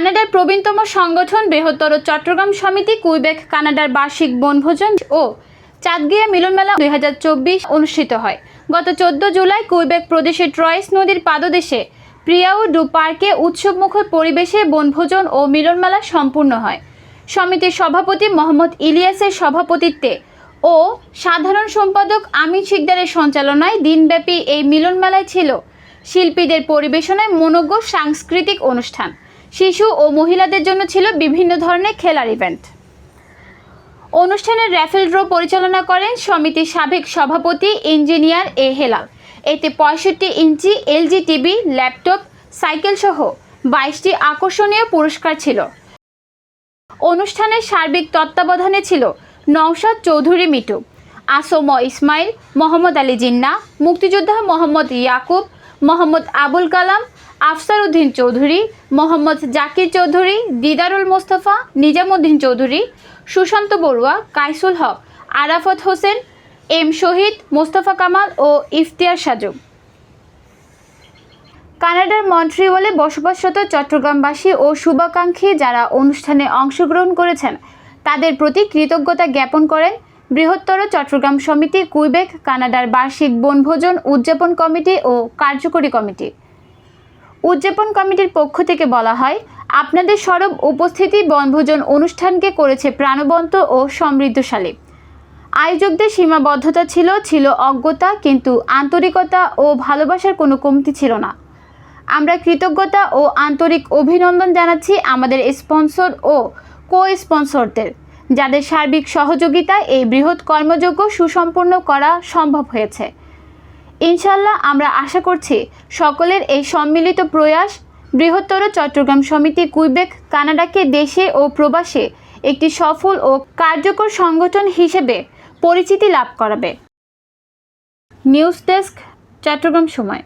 কানাডার প্রবীণতম সংগঠন বৃহত্তর চট্টগ্রাম সমিতি, কুইবেক, কানাডার বার্ষিক বনভোজন ও চাঁদগিয়া মিলন মেলা দুই অনুষ্ঠিত হয়। গত চোদ্দ জুলাই কুইবেক প্রদেশের ট্রয়েস নদীর পাদদেশে প্রিয়াউ ডু পার্কে উৎসবমুখর পরিবেশে বনভোজন ও মিলনমেলা সম্পূর্ণ হয়। সমিতির সভাপতি মোহাম্মদ ইলিয়াসের সভাপতিত্বে ও সাধারণ সম্পাদক আমির শিকদারের সঞ্চালনায় দিনব্যাপী এই মিলনমেলায় ছিল শিল্পীদের পরিবেশনায় মনোজ্ঞ সাংস্কৃতিক অনুষ্ঠান। শিশু ও মহিলাদের জন্য ছিল বিভিন্ন ধরনের খেলার ইভেন্ট। অনুষ্ঠানের র্যাফেল ড্র পরিচালনা করেন সমিতির সাবেক সভাপতি ইঞ্জিনিয়ার এ হেলাল। এতে পঁয়ষট্টি inch LG TV, laptop, cycle সহ বাইশটি আকর্ষণীয় পুরস্কার ছিল। অনুষ্ঠানের সার্বিক তত্ত্বাবধানে ছিল নওশাদ চৌধুরী মিটু আসম ইসমাইল, মোহাম্মদ আলী জিন্না, মুক্তিযোদ্ধা মোহাম্মদ ইয়াকুব, মোহাম্মদ আবুল কালাম আফসার উদ্দিন চৌধুরী, মোহাম্মদ জাকির চৌধুরী, দিদারুল মোস্তফা, নিজামুদ্দিন চৌধুরী, সুশান্ত বড়ুয়া, কাইসুল হক, আরাফত হোসেন, এম শহীদ, মোস্তফা কামাল ও ইফতিয়ার সাজু। কানাডার মন্ট্রিওয়ালে বসবাসরত চট্টগ্রামবাসী ও শুভাকাঙ্ক্ষী যারা অনুষ্ঠানে অংশগ্রহণ করেছেন, তাদের প্রতি কৃতজ্ঞতা জ্ঞাপন করেন বৃহত্তর চট্টগ্রাম সমিতি কুইবেক, কানাডার বার্ষিক বনভোজন উদযাপন কমিটি ও কার্যকরী কমিটি। উদযাপন কমিটির পক্ষ থেকে বলা হয়, আপনাদের সরব উপস্থিতি বনভোজন অনুষ্ঠানকে করেছে প্রাণবন্ত ও সমৃদ্ধশালী। আয়োজকদের সীমাবদ্ধতা ছিল ছিল অজ্ঞতা, কিন্তু আন্তরিকতা ও ভালোবাসার কোনো কমতি ছিল না। আমরা কৃতজ্ঞতা ও আন্তরিক অভিনন্দন জানাচ্ছি আমাদের স্পন্সর ও কো স্পন্সরদের যাদের সার্বিক সহযোগিতায় এই বৃহৎ কর্মযজ্ঞ সুসম্পন্ন করা সম্ভব হয়েছে। ইনশাল্লাহ আমরা আশা করছি সকলের এই সম্মিলিত প্রয়াস বৃহত্তর চট্টগ্রাম সমিতি কুইবেক, কানাডাকে দেশে ও প্রবাসে একটি সফল ও কার্যকর সংগঠন হিসেবে পরিচিতি লাভ করাবে। নিউজ ডেস্ক, চট্টগ্রাম সময়।